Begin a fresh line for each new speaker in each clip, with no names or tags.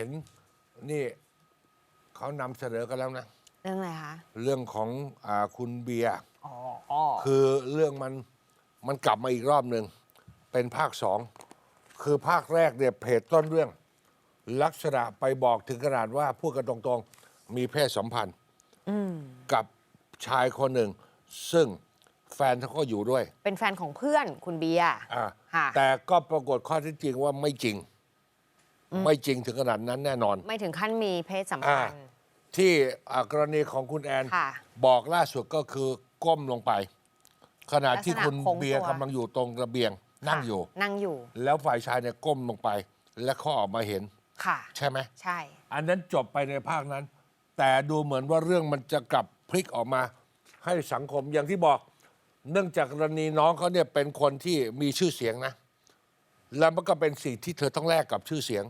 ห็นนี่เขานำเสนอกันแล้วนะ
เรื่องอะไรคะ
เรื่องของอาคุณเบียร์
อ๋ออ๋อ
คือเรื่องมันมันกลับมาอีกรอบหนึ่ง เป็นภาคสอง คือภาคแรกเนี่ยเพจต้นเรื่อง ลักษณะไปบอกถึงขนาดว่าพูดกันตรงๆ มีเพศสัมพันธ์
อืม
กับชายคนหนึ่ง ซึ่งแฟนเขาก็อยู่ด้วย
เป็นแฟนของเพื่อนคุณเบียร์
อ่า
ค่ะ
แต่ก็ปรากฏข้อเที่จริงว่าไม่จริง ไม่จริงถึงขนาดนั้นแน่นอน
ไม่ถึงขั้นมีเพศสัมพันธ์
ที่อ่ากรณีของคุณแอน
ค่ะ
บอกล่าสุดก็คือก้มลงไป ขณะที่คุณ
ลักษณะโค้ง
เบียร์
ตัว
กำลังอยู่ตรงระเบียง นั่ง
ค่ะ
อยู่
นั่งอยู่
แล้วฝ่ายชายเนี่ยก้มลงไป และเขาออกมาเห็น
ค่ะ
ใช่ไหม
ใช่
อันนั้นจบไปในภาคนั้น แต่ดูเหมือนว่าเรื่องมันจะกลับพลิกออกมา ให้สังคมอย่างที่บอก เนื่องจากกรณีน้องเขาเนี่ยเป็นคนที่มีชื่อเสียงนะ แล้วมันก็เป็นสิ่งที่เธอต้องแลกกับชื่อเสียง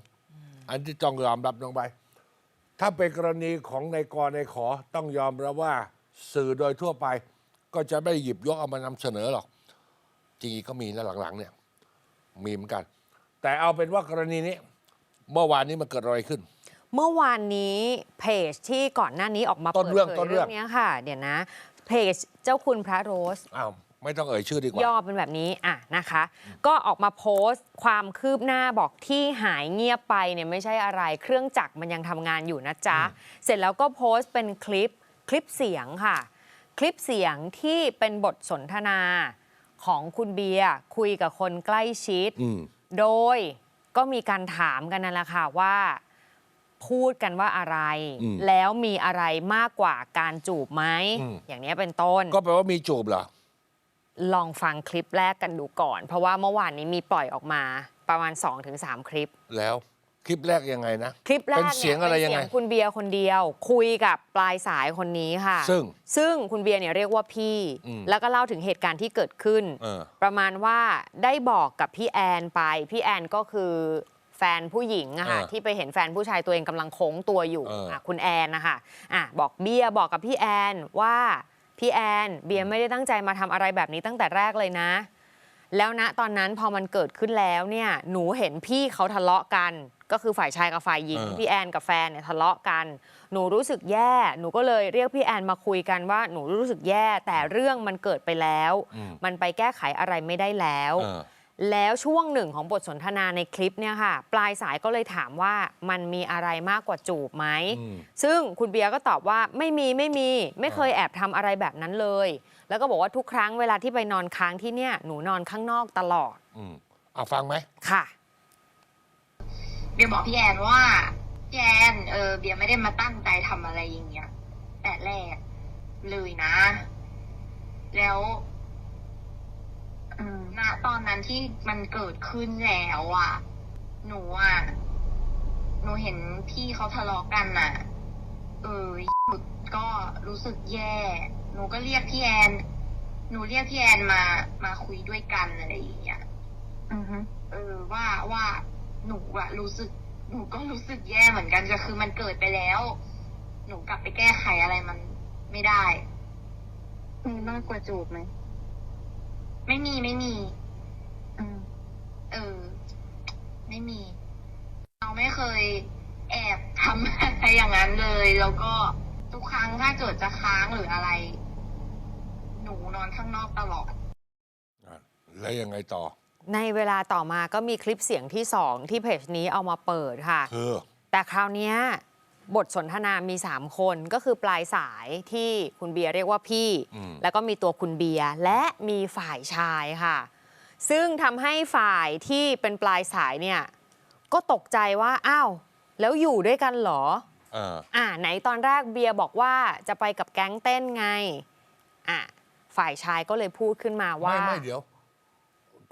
อันที่ต้องยอมรับลงไป ถ้าเป็นกรณีของในกรในขอต้องยอมรับว่าสื่อโดยทั่วไป ก็จะไม่หยิบยกเอามานำเสนอหรอก จริงๆก็มีนะหลังๆ เนี่ย มีเหมือนกัน แต่เอาเป็นว่ากรณีนี้ เมื่อวานนี้มันเกิดอะไรขึ้น
เมื่อวานนี้เพจที่ก่อนหน้านี้ออกมา
ต้
เปิ
น
ด
เรื่อง
เผย
ต้นเรื่
เรื่
อ
องงเนี้ยค่ะ เดี๋ยวนะ เพจเจ้าคุณพระโรส
อ้าว ไม่ต้องเอ่ยชื่อดีกว่า
ย่อเป็นแบบนี้อะนะคะ ก็ออกมาโพสต์ความคืบหน้าบอกที่หายเงียบไปเนี่ยไม่ใช่อะไร เครื่องจักรมันยังทำงานอยู่นะจ๊ะ เสร็จแล้วก็โพสต์เป็นคลิปคลิปเสียงค่ะ คลิปเสียงที่เป็นบทสนทนาของคุณเบียร์คุยกับคนใกล้ชิด
อืม
โดยก็มีการถามกันนั่นแหละค่ะว่า พูดกันว่าอะไร
อืม
แล้วมีอะไรมากกว่าการจูบไหม
อืม
อย่างนี้ยเป็นต้น
ก็แปลว่ามีจูบเหรอ
ลองฟังคลิปแรกกันดูก่อน เพราะว่าเมื่อวานนี้มีปล่อยออกมาประมาณ 2-3 คลิป
แล้วคลิปแรกยังไงนะ
คลิปแรก
เป็น
เนี่ย
เสียงอะไรยังไง
เป็นเสียงคุณเบียร์คนเดียว คุยกับปลายสายคนนี้ค่ะ
ซึ่ง
ซึ่งคุณเบียร์เนี่ยเรียกว่าพี่
อืม
แล้วก็เล่าถึงเหตุการณ์ที่เกิดขึ้น
เออ
ประมาณว่าได้บอกกับพี่แอนไป พี่แอนก็คือแฟนผู้หญิงอะค่ะ
เออ
ที่ไปเห็นแฟนผู้ชายตัวเองกำลังโค้งตัวอยู่
เอออะ
คุณแอนนะคะอะบอกเบียร์บอกกับพี่แอนว่า พี่แอนเบียร์ไม่ได้ตั้งใจมาทำอะไรแบบนี้ตั้งแต่แรกเลยนะ แล้วณตอนนั้นพอมันเกิดขึ้นแล้วเนี่ย หนูเห็นพี่เขาทะเลาะกัน ก็คือฝ่ายชายกับฝ่ายหญิง
เออ
พี่แอนกับแฟนเนี่ยทะเลาะกัน หนูรู้สึกแย่ หนูก็เลยเรียกพี่แอนมาคุยกันว่าหนูรู้สึกแย่ แต่เรื่องมันเกิดไปแล้ว
อืม
มันไปแก้ไขอะไรไม่ได้แล้ว
เออ
แล้วช่วงหนึ่งของบทสนทนาในคลิปเนี่ยค่ะ ปลายสายก็เลยถามว่ามันมีอะไรมากกว่าจูบไหม
อืม
ซึ่งคุณเบียร์ก็ตอบว่าไม่มีไม่มี ไม่เคยแอบทำอะไรแบบนั้นเลย แล้วก็บอกว่าทุกครั้งเวลาที่ไปนอนค้างที่เนี่ยหนูนอนข้างนอกตลอด
อืมเอาฟังไหม
ค่ะ
เบียร์บอกพี่แอนว่าพี่แอนเออเบียร์ไม่ได้มาตั้งใจทำอะไรอย่างเงี้ยแต่แรกเลยนะ แล้วอืม ณตอนนั้นที่มันเกิดขึ้นแล้วอะ หนูอะ หนูเห็นพี่เขาทะเลาะกันน่ะ เออหนูก็รู้สึกแย่ หนูก็เรียกพี่แอน หนูเรียกพี่แอนมา มาคุยด้วยกันอะไรอย่างเงี้ยอือฮึเออว่าว่าหนูอะรู้สึก หนูก็รู้สึกแย่เหมือนกันก็คือมันเกิดไปแล้ว หนูกลับไปแก้ไขอะไรมันไม่ได้
มีมากกว่าจูบไหม
ไม่มีไม่มี
อืม
เออ ไม่มี เราไม่เคย แอบทำอะไรอย่างนั้นเลย แล้วก็ทุกครั้งถ้าเกิดจะค้างหรืออะไร หนูนอนข้างนอกตลอด
อะแล้วยังไงต่อ
ในเวลาต่อมาก็มีคลิปเสียงที่2ที่เพจนี้เอามาเปิดค่ะ
คือ
แต่คราวเนี้ย บทสนทนามี 3 คนก็คือปลายสายที่คุณเบียร์เรียกว่าพี่
อืม
แล้วก็มีตัวคุณเบียร์และมีฝ่ายชายค่ะ ซึ่งทำให้ฝ่ายที่เป็นปลายสายเนี่ยก็ตกใจว่าอ้าวแล้วอยู่ด้วยกันเหรอ
เออ
อ่าไหนตอนแรกเบียร์บอกว่าจะไปกับแก๊งเต้นไงอะฝ่ายชายก็เลยพูดขึ้นมาว่า
ไม่ไม่เดี๋ยว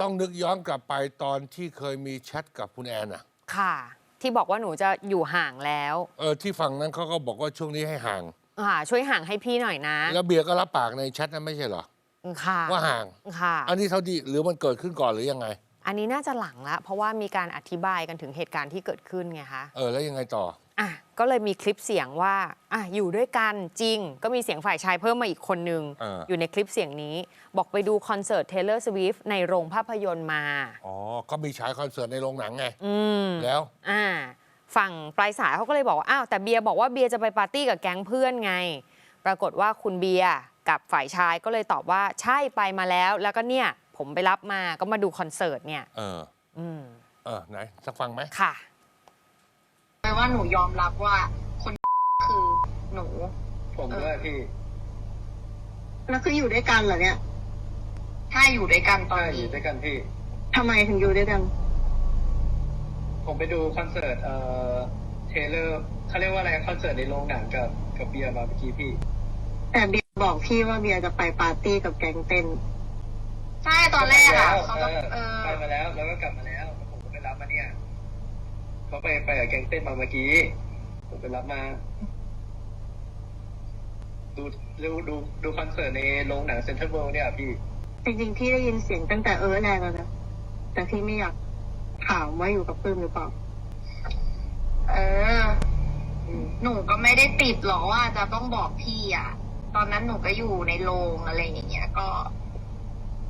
ต้องนึกย้อนกลับไปตอนที่เคยมีแชทกับคุณแอนอะ
ค่ะ ที่บอกว่าหนูจะอยู่ห่างแล้ว
เออที่ฝั่งนั้นเขาก็บอกว่าช่วงนี้ให้ห่าง
อ่าช่วยห่างให้พี่หน่อยนะ
แล้วเบียร์ก็รับปากในแชทนั้นไม่ใช่เหรอ
ค่ะ
ว่าห่าง
ค่ะ
อันนี้เท่าที่หรือมันเกิดขึ้นก่อนหรือยังไง
อันนี้น่าจะหลังละเพราะว่ามีการอธิบายกันถึงเหตุการณ์ที่เกิดขึ้นไงคะ
เออแล้วยังไงต่อ
อะก็เลยมีคลิปเสียงว่าอะอยู่ด้วยกันจริง ก็มีเสียงฝ่ายชายเพิ่มมาอีกคนนึง
เออ
อ ยู่ในคลิปเสียงนี้ บอกไปดูคอนเสิร์ต Taylor Swift ในโรงภาพยนตร์มา
อ๋อ ก็มีฉายคอนเสิร์ตในโรงหนังไง
อืม
แล้ว
อ่าฝั่งปลายสายเขาก็เลยบอกว่าอ้าวแต่เบียร์บอกว่าเบียร์จะไปปาร์ตี้กับแก๊งเพื่อนไง ปรากฏว่าคุณเบียร์กับฝ่ายชายก็เลยตอบว่าใช่ไปมาแล้ว แล้วก็เนี่ย ผมไปรับมาก็มาดูคอนเสิร์ตเนี่ย
เออ
อืม
เออไหนสักฟังไหม
ค่ะ
แปล ว่าหนูยอมรับว่า คนคือหนู
ผมด้วยพี่
แล้วคืออยู่ด้วยกันเหรอเนี่ย
ถ้าอยู่ด้วยกันตอน
ใช่อ
นี้
ยู่ด้วยกันพี่
ทำไมถึงอยู่ด้วยกัน
ผมไปดูคอนเสิร์ตเอ่อเทเลอร์เขาเรียกว่าอะไรคอนเสิร์ตในโรงหนังกับกับเบียร์มาเมื่อกี้พี่
แต่เบียร์บอกพี่ว่าเบียร์จะไปปาร์ตี้กับแก๊งเต้น
ใช่ตอนแรกอะเขา
เอ
ก็
อ
เออ
ไปมาแล้วแล้วก็กลับมาแล้วแล้วผมก็ไปรับมาเนี่ย เขาไปไปกับแก๊งเต้นมาเมื่อกี้ ผมไปรับมา ดูดูดูดูคอนเสิร์ตในโรงหนังเซ็นทรัลเวิลด์เนี่ยพี่
จริงๆพี่ได้ยินเสียงตั้งแต่เออแรกแล้วนะแต่พี่ไม่อยากถามว่าอยู่กับปื้มหรือเปล่า
เออ หนูก็ไม่ได้ติดหรอกว่าจะต้องบอกพี่อะตอนนั้นหนูก็อยู่ในโรงอะไรอย่างเงี้ย ก็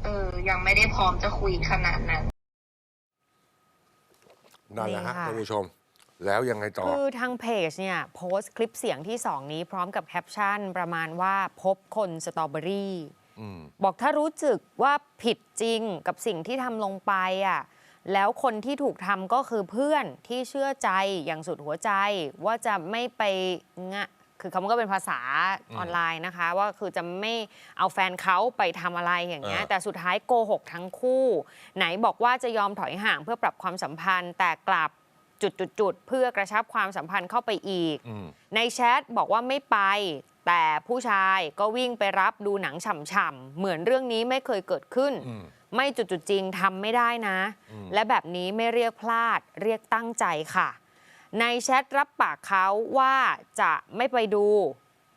เออ ยังไม่ได้พร้อมจะคุยขนาดนั้น
นั่นแหละฮะ
นี่ค่ะ
ท่านผู้ชม แล้วยังไงต่อ
คือทางเพจเนี่ยโพสต์คลิปเสียงที่2นี้พร้อมกับแคปชั่น ประมาณว่าพบคนสตรอเบอรี่
อืม
บอกถ้ารู้สึกว่าผิดจริงกับสิ่งที่ทำลงไปอะแล้วคนที่ถูกทำก็คือเพื่อนที่เชื่อใจอย่างสุดหัวใจ ว่าจะไม่ไปงะ คือเขาก็เป็นภาษา
อืม
ออนไลน์นะคะ ว่าคือจะไม่เอาแฟนเขาไปทำอะไรอย่างเงี้ย
เออ
แต่สุดท้ายโกหกทั้งคู่ ไหนบอกว่าจะยอมถอยห่างเพื่อปรับความสัมพันธ์ แต่กลับจุดๆๆเพื่อกระชับความสัมพันธ์เข้าไปอีก
อืม
ในแชทบอกว่าไม่ไป แต่ผู้ชายก็วิ่งไปรับดูหนังฉ่ำๆเหมือนเรื่องนี้ไม่เคยเกิดขึ้น
อืม
ไม่จุดๆจริงทำไม่ได้นะ
อืม
และแบบนี้ไม่เรียกพลาดเรียกตั้งใจค่ะ ในแชทรับปากเขาว่าจะไม่ไปดู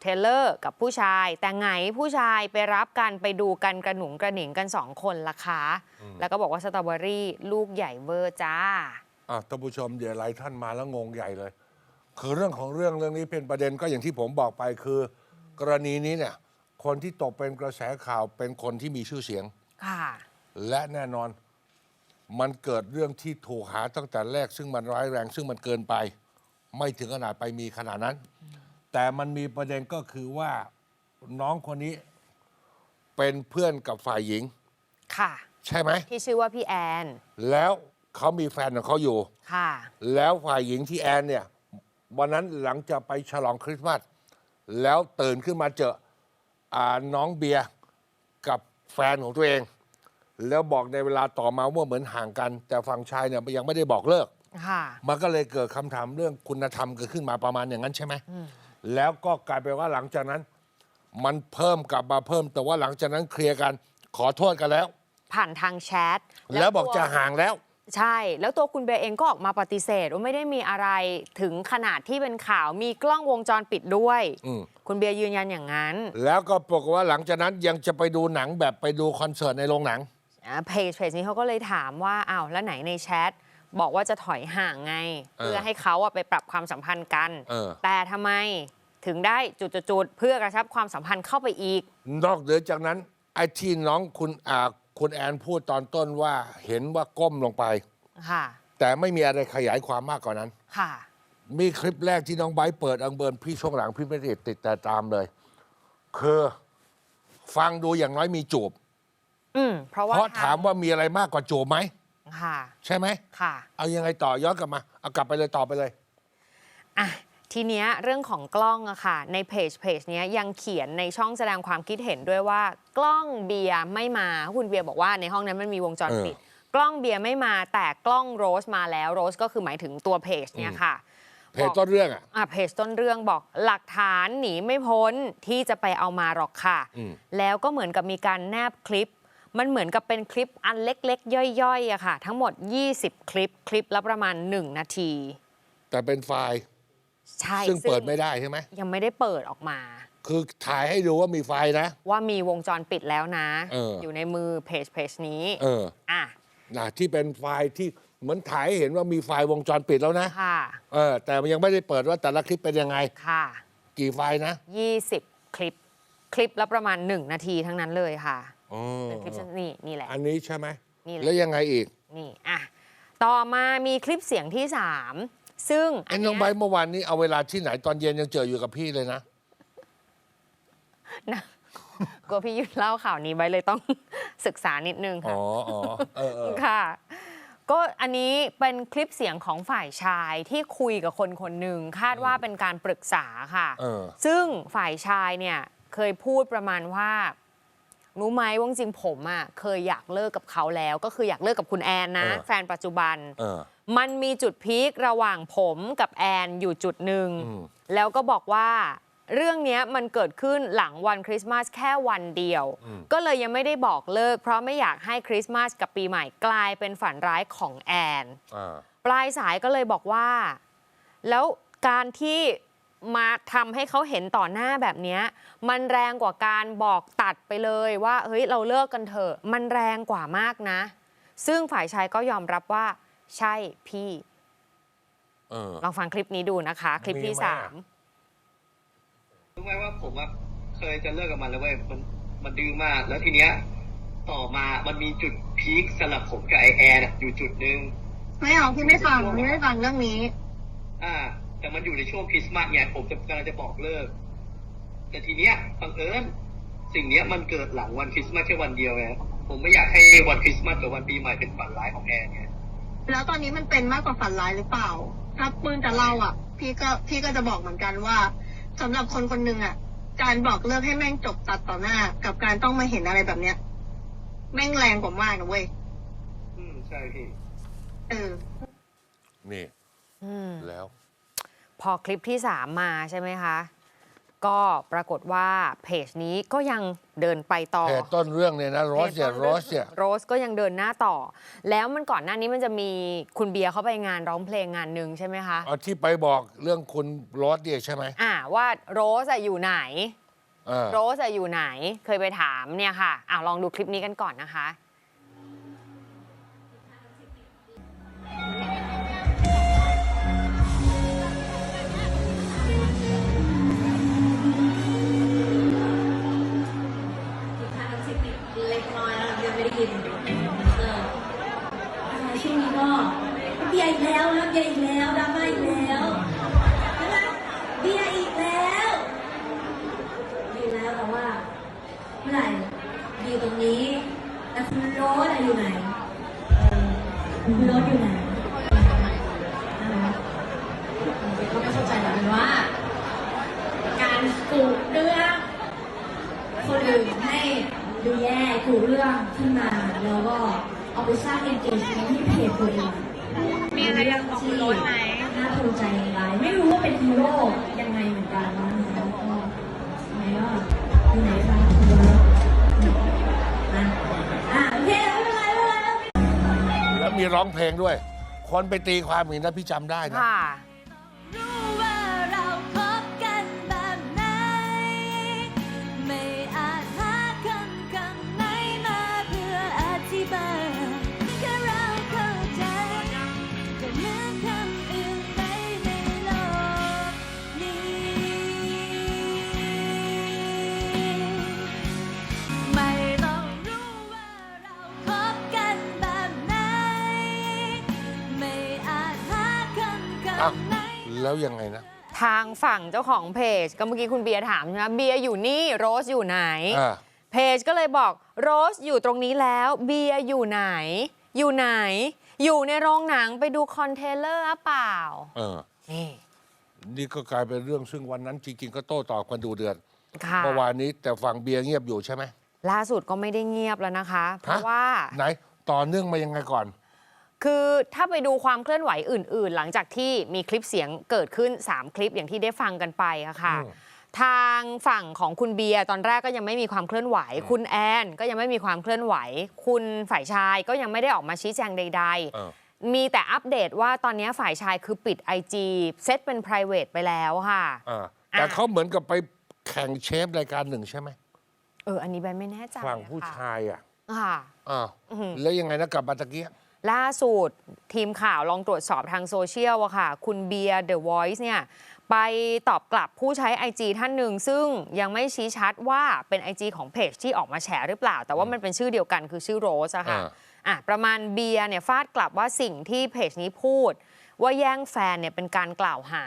เทเลอร์กับผู้ชาย แต่ไงผู้ชายไปรับกันไปดูกันกระหนุงกระหนิงกันสองคนละคะแล้วก็บอกว่าสตรอเบอรี่ลูกใหญ่เวอร์จ้า
อะท่านผู้ชมเดี๋ยวหลายท่านมาแล้วงงใหญ่เลย คือเรื่องของเรื่องเรื่องนี้เป็นประเด็นก็อย่างที่ผมบอกไปคือ กรณีนี้เนี่ยคนที่ตกเป็นกระแสข่าวเป็นคนที่มีชื่อเสียง
ค่ะ
และแน่นอน มันเกิดเรื่องที่ถูกหาตั้งแต่แรก ซึ่งมันร้ายแรง ซึ่งมันเกินไป ไม่ถึงขนาดไปมีขนาดนั้น แต่มันมีประเด็นก็คือว่าน้องคนนี้เป็นเพื่อนกับฝ่ายหญิง
ค่ะ
ใช่ไหม
ที่ชื่อว่าพี่แอน
แล้วเขามีแฟนของเขาอยู่
ค่ะ
แล้วฝ่ายหญิงที่แอนเนี่ยวันนั้นหลังจากไปฉลองคริสต์มาสแล้วตื่นขึ้นมาเจออาน้องเบียร์กับแฟนของตัวเอง แล้วบอกในเวลาต่อมาว่าเหมือนห่างกัน แต่ฝั่งชายเนี่ยยังไม่ได้บอกเลิก
ค่ะ
มันก็เลยเกิดคำถามเรื่องคุณธรรมเกิดขึ้นมาประมาณอย่างนั้นใช่ไหม แล้วก็กลายเป็นว่าหลังจากนั้น มันเพิ่มกลับมาเพิ่ม แต่ว่าหลังจากนั้นเคลียร์กันขอโทษกันแล้ว
ผ่านทางแชท
แล้วบอก
ตัว
จะห่างแล้ว
ใช่ แล้วตัวคุณเบียร์เองก็ออกมาปฏิเสธว่าไม่ได้มีอะไรถึงขนาดที่เป็นข่าวมีกล้องวงจรปิดด้วย
อืม
คุณเบียร์ยืนยันอย่างนั้น
แล้วก็ปรากฏว่าหลังจากนั้นยังจะไปดูหนังแบบไปดูคอนเสิร์ตในโรงหนัง
อ่า เพจเพจนี้เขาก็เลยถามว่าอ้าวแล้วไหนในแชทบอกว่าจะถอยห่างไง
เออ
เพื่อให้เขาอะไปปรับความสัมพันธ์กัน
เออ
แต่ทำไมถึงได้จุดๆๆเพื่อกระชับความสัมพันธ์เข้าไปอีก
นอกเหนือจากนั้นไอ้ที่น้องคุณอ่าคุณแอนพูดตอนต้นว่าเห็นว่าก้มลงไป
ค่ะ
แต่ไม่มีอะไรขยายความมากกว่านั้น
ค่ะ
มีคลิปแรกที่น้องไบร์ทเปิดอังเบิร์นพี่ช่วงหลังพี่ไม่ได้ติดแต่ตามเลย คือฟังดูอย่างน้อยมีจูบ
อืมเพราะว่า
เพราะถามว่ามีอะไรมากกว่าจูบไหม
ค่ะ
ใช่ไหม
ค่ะ
เอายังไงต่อย้อนกลับมาเอากลับไปเลยต่อไปเลย
อะทีเนี้ยเรื่องของกล้องอะค่ะ ในเพจเพจเนี้ยยังเขียนในช่องแสดงความคิดเห็นด้วยว่า กล้องเบียร์ไม่มาคุณเบียร์บอกว่าในห้องนั้นมันมีวงจรปิด กล้องเบียร์ไม่มาแต่กล้องโรสมาแล้วโรสก็คือหมายถึงตัวเพจเนี่ยค่ะ
เพจต้นเรื่องอะ
อะเพจต้นเรื่องบอกหลักฐานหนีไม่พ้นที่จะไปเอามาหรอกค่ะ
อืม
แล้วก็เหมือนกับมีการแนบคลิป มันเหมือนกับเป็นคลิปอันเล็ก ๆ ย่อยๆอะค่ะ ทั้งหมด 20 คลิปคลิปละประมาณ 1 นาที
แต่เป็นไฟล์
ใช่
ซึ่งเปิดไม่ได้ใช่ไหม
ยังไม่ได้เปิดออกมา
คือถ่ายให้ดูว่ามีไฟล์นะ
ว่ามีวงจรปิดแล้วนะ
เอออ
ยู่ในมือเพจเพจนี้
เออ
อะ
นะที่เป็นไฟล์ที่เหมือนถ่ายให้เห็นว่ามีไฟล์วงจรปิดแล้วนะ
ค่ะ
เออแต่มันยังไม่ได้เปิดว่าแต่ละคลิปเป็นยังไง
ค่ะ
กี่ไฟล์นะ
20 คลิป คลิปละประมาณ 1 นาทีทั้งนั้นเลยค่ะ
อ๋อ
เป็นคลิปสั้นนี่นี่แหละ
อันนี้ใช่ไหม
นี่แหละ
แล้วยังไงอีก
นี่อะต่อมามีคลิปเสียงที่3ซึ่ง
ไอ้
อัน
น้อง
เนี้ย
ใบร์ทเมื่อวานนี้เอาเวลาที่ไหนตอนเย็นยังเจออยู่กับพี่เลยนะ
นะกลัวพี่ยุทธเล่าข่าวนี้ไว้เลยต้อง ศึกษานิดนึง
อ๋
ค่ะ
ออ๋อเออเออ
ค่ะ ก็อันนี้เป็นคลิปเสียงของฝ่ายชายที่คุยกับคนคนหนึ่งคาดว่าเป็นการปรึกษาค่ะ
เออ
ซึ่งฝ่ายชายเนี่ยเคยพูดประมาณว่า รู้ไหมว่าจริงๆผมอะเคยอยากเลิกกับเขาแล้ว ก็คืออยากเลิกกับคุณแอนนะ
เออ
แฟนปัจจุบัน
เออ
มันมีจุดพีคระหว่างผมกับแอนอยู่จุดหนึ่ง
อืม
แล้วก็บอกว่า เรื่องเนี้ยมันเกิดขึ้นหลังวันคริสต์มาสแค่วันเดียวก็เลยยังไม่ได้บอกเลิก เพราะไม่อยากให้คริสต์มาสกับปีใหม่กลายเป็นฝันร้ายของแอน
อ่า
ปลายสายก็เลยบอกว่า แล้วการที่ มาทำให้เขาเห็นต่อหน้าแบบเนี้ยมันแรงกว่าการบอกตัดไปเลยว่าเฮ้ยเราเลิกกันเถอะ มันแรงกว่ามากนะ ซึ่งฝ่ายชายก็ยอมรับว่า ใช่พี่
เออ
ลองฟังคลิปนี้ดูนะคะ คลิปที่
มีไหม
สา
อะ
ม
รู้ไหมว่าผมอะเคยจะเลิกกับมันแล้วเว้ยมันมันดื้อมาก แล้วทีเนี้ย ต่อมามันมีจุดพีคสำหรับผมกับไอแอร์อะอยู่จุดหนึ่ง
ไม่เอาพี่ไม่ฟังพี่ไม่ฟังเรื่องนี้
อ่า แต่มันอยู่ในช่วงคริสต์มาสเนี่ยผมจะกำลังจะบอกเลิก แต่ทีเนี้ยบังเอิญสิ่งเนี้ยมันเกิดหลังวันคริสต์มาสแค่วันเดียวไงผมไม่อยากให้วันคริสต์มาสกับวันปีใหม่เป็นฝันร้ายของแอร์ไง
แล้วตอนนี้มันเป็นมากกว่าฝันร้ายหรือเปล่า ถ้าปืนจะเล่าอะ พี่ก็พี่ก็จะบอกเหมือนกันว่าสำหรับคนคนหนึ่งอะ การบอกเลิกให้แม่งจบตัดต่อหน้า กับการต้องมาเห็นอะไรแบบเนี้ย แม่งแรงกว่ามากนะเว้ย
อืมใช่พี่
เออ
นี่
อืม
แล้ว
พอคลิปที่ 3 มาใช่ไหมคะ ก็ปรากฏว่าเพจนี้ก็ยังเดินไปต่อ
เพจต้นเรื่องเนี่ยนะโรสเนี่ยโรสเนี่ย
โรสก็ยังเดินหน้าต่อ แล้วมันก่อนหน้านี้มันจะมีคุณเบียร์เขาไปงานร้องเพลงงานหนึ่งใช่ไหมคะ
เอาที่ไปบอกเรื่องคุณโรสเนี่ยใช่ไหม
อ่าว่าโรสอะอยู่ไหน
เออ
โรสอะอยู่ไหนเคยไปถามเนี่ยค่ะอ่าลองดูคลิปนี้กันก่อนนะคะ
ไหร่อยู่ตรงนี้แต่คุณโรสอะอยู่ไหนเออคุณโรสอยู่ไหนนะคะเดี๋ยวก็ไม่เข้าใจเหมือนกันว่า การกุเรื่องคนอื่นให้ดูแย่กูเรื่องขึ้นมาแล้วก็เอาไปสร้าง engagement ที่เพจตัวเองมีอะไรอยากบอกคุณโรสไหมน่าภูมิใจร้ายไม่รู้ว่าเป็นฮีโร่
แล้วมีร้องเพลงด้วย คนไปตีความเห็นะพี่จำได้นะ
ค่ะ
แล้วยังไงนะ
ทางฝั่งเจ้าของเพจ ก็เมื่อกี้คุณเบียร์ถามใช่ไหมเบียร์อยู่นี่โรสอยู่ไหน
อ่า
เพจก็เลยบอกโรสอยู่ตรงนี้แล้วเบียร์อยู่ไหน อยู่ไหน อยู่ในโรงหนังไปดูคอนเทนเลอร์หรือเปล่า
เออ
นี่
นี่ก็กลายเป็นเรื่องซึ่งวันนั้นจริง ๆ ก็โต้ตอบกันดูเดือด
ค่ะ
เมื่อวานนี้แต่ฝั่งเบียร์เงียบอยู่ใช่ไหม
ล่าสุดก็ไม่ได้เงียบแล้วนะคะ เพราะ
ฮะ
ว่า
ไหนต่อเนื่องมายังไงก่อน
คือถ้าไปดูความเคลื่อนไหวอื่น ๆ หลังจากที่มีคลิปเสียงเกิดขึ้น 3 คลิปอย่างที่ได้ฟังกันไปอะค่ะ
อืม
ทางฝั่งของคุณเบียร์ตอนแรกก็ยังไม่มีความเคลื่อนไหว คุณแอนก็ยังไม่มีความเคลื่อนไหว คุณฝ่ายชายก็ยังไม่ได้ออกมาชี้แจงใด
เออ
ๆมีแต่อัปเดตว่าตอนนี้ฝ่ายชายคือปิด IG เซตเป็น p r i v a t ไปแล้วค่ะ
อ่าแต่เขาเหมือนกับไปแข่งเชฟรายการหนึ่งใช่ไหม
เออ อันนี้แบนไม่แน่ใจ
ฝั่งผู้
ค่ะ
ชายอะ
ค่ะ
อ้าว
อื้อหือ
แล้วยังไงนะกลับมาตะเกีย
ล่าสุดทีมข่าวลองตรวจสอบทางโซเชียลอะค่ะ คุณเบียร์เดอะวอยซ์เนี่ย ไปตอบกลับผู้ใช้ IG ท่านหนึ่ง ซึ่งยังไม่ชี้ชัดว่าเป็น IG ของเพจที่ออกมาแฉหรือเปล่า แต่ว่ามันเป็นชื่อเดียวกันคือชื่อโรสอะค่ะ
อ่า
อะ ประมาณเบียร์เนี่ยฟาดกลับว่าสิ่งที่เพจนี้พูด ว่าแย่งแฟนเนี่ยเป็นการกล่าวหา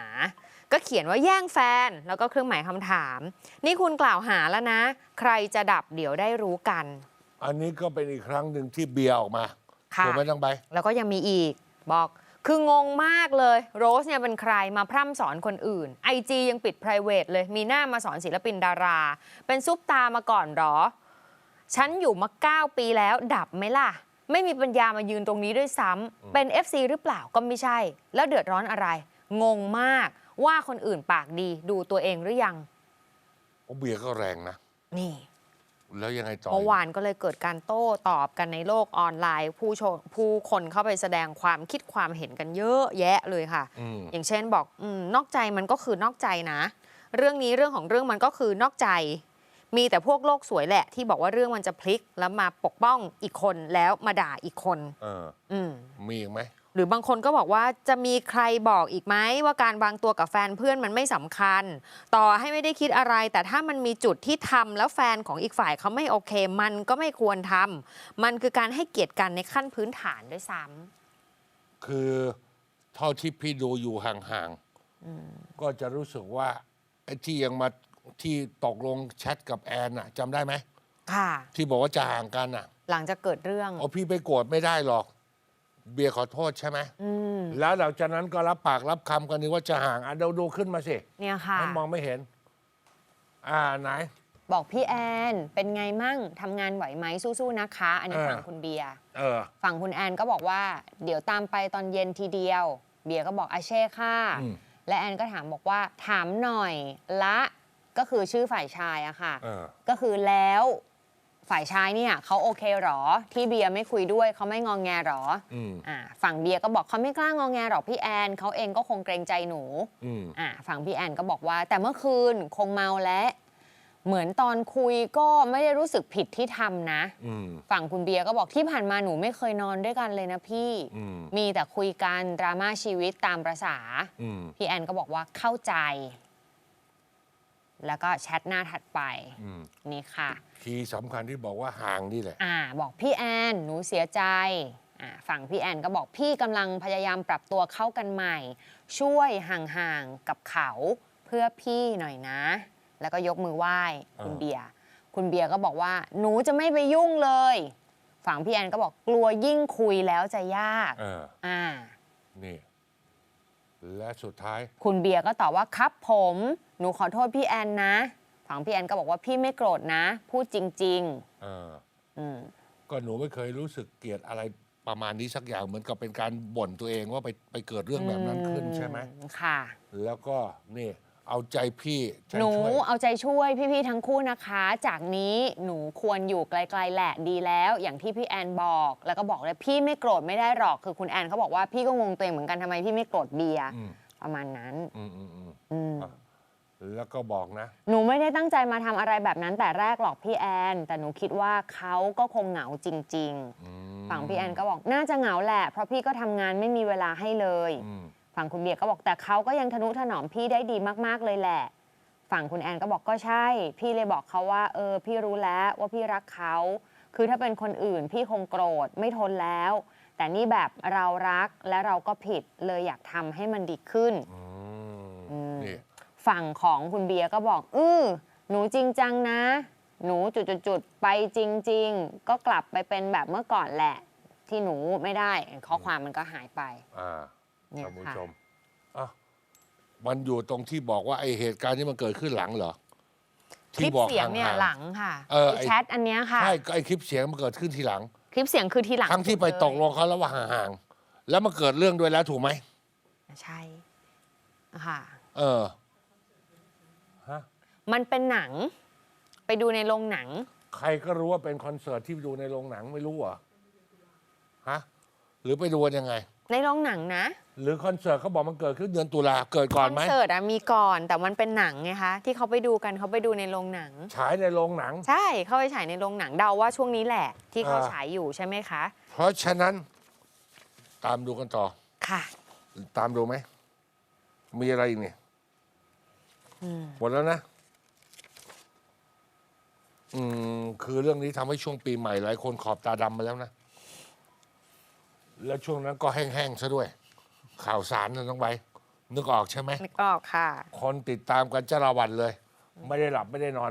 ก็เขียนว่าแย่งแฟนแล้วก็เครื่องหมายคำถาม นี่คุณกล่าวหาแล้วนะ ใครจะดับเดี๋ยวได้รู้กัน
อันนี้ก็เป็นอีกครั้งหนึ่งที่เบียร์ออกมา
ค่ะ
ถูกไหมต้องไป
แล้วก็ยังมีอีกบอกคืองงมากเลย โรสเนี่ยเป็นใครมาพร่ำสอนคนอื่น IG ยังปิด p r i v a t เลย มีหน้ามาสอนศิลปินดารา เป็นซุปตามาก่อนเหรอ ฉันอยู่มา 9 ปีแล้ว ดับไหมล่ะ ไม่มีปัญญามายืนตรงนี้ด้วยซ้ำเป็น FC หรือเปล่าก็ไม่ใช่ แล้วเดือดร้อนอะไร งงมากว่าคนอื่นปากดีดูตัวเองหรือยัง
โอ้เบียร์ก็แรงนะ
นี่
แล้วยังไงต่อ
เมื่อวานก็เลยเกิดการโต้ตอบกันในโลกออนไลน์ ผู้ชมผู้คนเข้าไปแสดงความคิดความเห็นกันเยอะแยะเลยค่ะ
อืม
อย่างเช่นบอกอมนอกใจมันก็คือนอกใจนะ เรื่องนี้เรื่องของเรื่องมันก็คือนอกใจ มีแต่พวกโลกสวยแหละ ที่บอกว่าเรื่องมันจะพลิกแล้วมาปกป้องอีกคนแล้วมาด่าอีกคน
เออ
อืม
มีอีกไหม
หรือบางคนก็บอกว่าจะมีใครบอกอีกไหมว่าการวางตัวกับแฟนเพื่อนมันไม่สำคัญ ต่อให้ไม่ได้คิดอะไร แต่ถ้ามันมีจุดที่ทำแล้วแฟนของอีกฝ่ายเขาไม่โอเค มันก็ไม่ควรทำมันคือการให้เกียรติกันในขั้นพื้นฐานด้วยซ้ำ
คือเท่าที่พี่ดูอยู่ห่างๆก็จะรู้สึกว่าไอ้ที่ยังมาที่ตกลงแชทกับแอนน่ะจำได้ไหม
ค่ะ
ที่บอกว่าจะห่างกันน่ะ
หลังจากเกิดเรื่อง
เอาพี่ไปโกรธไม่ได้หรอก เบียร์ขอโทษใช่ไหม
อืม
แล้วหลังจากนั้นก็รับปากรับคำกันนึกว่าจะห่างอะเดี๋ยวดูขึ้นมาสิ
เนี่ยค่ะ
ให้มองไม่เห็น อ่าไหน
บอกพี่แอนเป็นไงมั่งทำงานไหวไหมสู้ๆนะคะ อันนี้
เออ
ฝั่งคุณเบียร์
เออ
ฝั่งคุณแอนก็บอกว่า เดี๋ยวตามไปตอนเย็นทีเดียว เบียร์ก็บอกอาเช่ค่ะ
อืม
และแอนก็ถามบอกว่าถามหน่อยละก็คือชื่อฝ่ายชายอะค่ะ
เออ
ก็คือแล้ว ฝ่ายชายเนี่ยเขาโอเคหรอ ที่เบียร์ไม่คุยด้วยเขาไม่งองแงหรอ
อืม
อ่าฝั่งเบียร์ก็บอกเขาไม่กล้างองแงหรอกพี่แอนเขาเองก็คงเกรงใจหนู
อืม
อ่าฝั่งพี่แอนก็บอกว่า แต่เมื่อคืนคงเมาและ เหมือนตอนคุยก็ไม่ได้รู้สึกผิดที่ทำนะ
อืม
ฝั่งคุณเบียร์ก็บอกที่ผ่านมาหนูไม่เคยนอนด้วยกันเลยนะพี่
อืม
มีแต่คุยกันดราม่าชีวิตตามประษา
อืม
พี่แอนก็บอกว่าเข้าใจ แล้วก็แชทหน้าถัดไป
อืม
นี่ค่ะ
ทีย์สำคัญที่บอกว่าห่างนี่แหละ
อ่าบอกพี่แอนหนูเสียใจอ่าฝั่งพี่แอนก็บอกพี่กำลังพยายามปรับตัวเข้ากันใหม่ ช่วยห่างๆกับเขาเพื่อพี่หน่อยนะ แล้วก็ยกมือไหว้คุณ
อ่า
เบียร์คุณเบียร์ก็บอกว่า หนูจะไม่ไปยุ่งเลย ฝั่งพี่แอนก็บอกกลัวยิ่งคุยแล้วจะยาก
เออ
อ่า
นี่ และสุดท้าย
คุณเบียร์ก็ตอบว่าครับผม หนูขอโทษพี่แอนนะฝั่งพี่แอนก็บอกว่าพี่ไม่โกรธนะ พูดจริง
เออ
ๆ อืม
ก็หนูไม่เคยรู้สึกเกลียดอะไรประมาณนี้สักอย่างเหมือนกับเป็นการบ่นตัวเองว่าไปไปเกิดเรื่องแบบนั้นขึ้นใช่ไหม
ค่ะ
แล้วก็นี่เอาใจพี่ใจ
หนู
ช่วย
เอาใจช่วยพี่ๆทั้งคู่นะคะ จากนี้หนูควรอยู่ไกลๆแหละดีแล้ว อย่างที่พี่แอนบอก แล้วก็บอกเลยพี่ไม่โกรธไม่ได้หรอกคือคุณแอนเขาบอกว่าพี่ก็งงตัวเองเหมือนกันทำไมพี่ไม่โกรธเบียร์
อืม
ประมาณนั้น
อืมอืมอืม
อืม
อะ แล้วก็บอกนะ
หนูไม่ได้ตั้งใจมาทำอะไรแบบนั้นแต่แรกหรอกพี่แอน แต่หนูคิดว่าเขาก็คงเหงาจริง
อืม
ๆ ฝั่งพี่แอนก็บอกน่าจะเหงาแหละ เพราะพี่ก็ทำงานไม่มีเวลาให้เลย
อืม
ฝั่งคุณเบียร์ก็บอกแต่เขาก็ยังทนุถนอมพี่ได้ดีมากๆเลยแหละ ฝั่งคุณแอนก็บอกก็ใช่ พี่เลยบอกเขาว่า เออ พี่รู้แล้วว่าพี่รักเขา คือถ้าเป็นคนอื่นพี่คงโกรธไม่ทนแล้ว แต่นี่แบบเรารักและเราก็ผิดเลยอยากทำให้มันดีขึ้น
อืม
อืม
นี่
ฝั่งของคุณเบียร์ก็บอก อือหนูจริงจังนะ หนูจุดๆๆไปจริง ๆ ก็กลับไปเป็นแบบเมื่อก่อนแหละ ที่หนูไม่ได้ ข้อความมันก็หายไป
อ่า
เนี่ย
ท่านผู้
ค่ะ
ชมอะมันอยู่ตรงที่บอกว่าไอเหตุการณ์นี้มันเกิดขึ้นหลังเหรอ
คลิป
บอก
เสียงเนี่ย
ห่าๆ
หลังค่ะ
เออ
ไอ้
ไอ้
แชทอันเนี้ยค่ะ
ใช่ก็ไอคลิปเสียงมันเกิดขึ้นทีหลัง
คลิปเสียงคือทีหลัง
ทั้งที่ไป
สุดเย
ตกลงเขาแล้วว่าห่างๆแล้วมาเกิดเรื่องด้วยแล้วถูกไหม
ใช่ค่ะ
เออฮะ
มันเป็นหนัง ไปดูในโรงหนัง
ใครก็รู้ว่าเป็นคอนเสิร์ตที่ดูในโรงหนังไม่รู้เหรอฮะหรือไปดูกันยังไง
ในโรงหนังนะ
หรือคอนเสิร์ตเขาบอกมันเกิดขึ้นเดือนตุลาเกิดก่อนไหม
คอนเสิร์ตอะมีก่อนแต่มันเป็นหนังไงคะที่เขาไปดูกันเขาไปดูในโรงหนัง
ฉายในโรงหนัง
ใช่เข้าไปฉายในโรงหนังเดาว่าช่วงนี้แหละ ที่เขา
อ่า
ฉายอยู่ใช่ไหมคะ
เพราะฉะนั้นตามดูกันต่อ
ค่ะ
ตามดูไหมมีอะไรอีกเนี่ย
อืม
หมดแล้วนะ อืมคือเรื่องนี้ทำให้ช่วงปีใหม่หลายคนขอบตาดำมาแล้วนะ แล้วช่วงนั้นก็แห้งๆซะด้วย ข่าวสารนะน้องใบนึกออกใช่ไหม
นึกออกค่ะ
คนติดตามกันจ้าละวันเลย ไม่ได้หลับไม่ได้นอน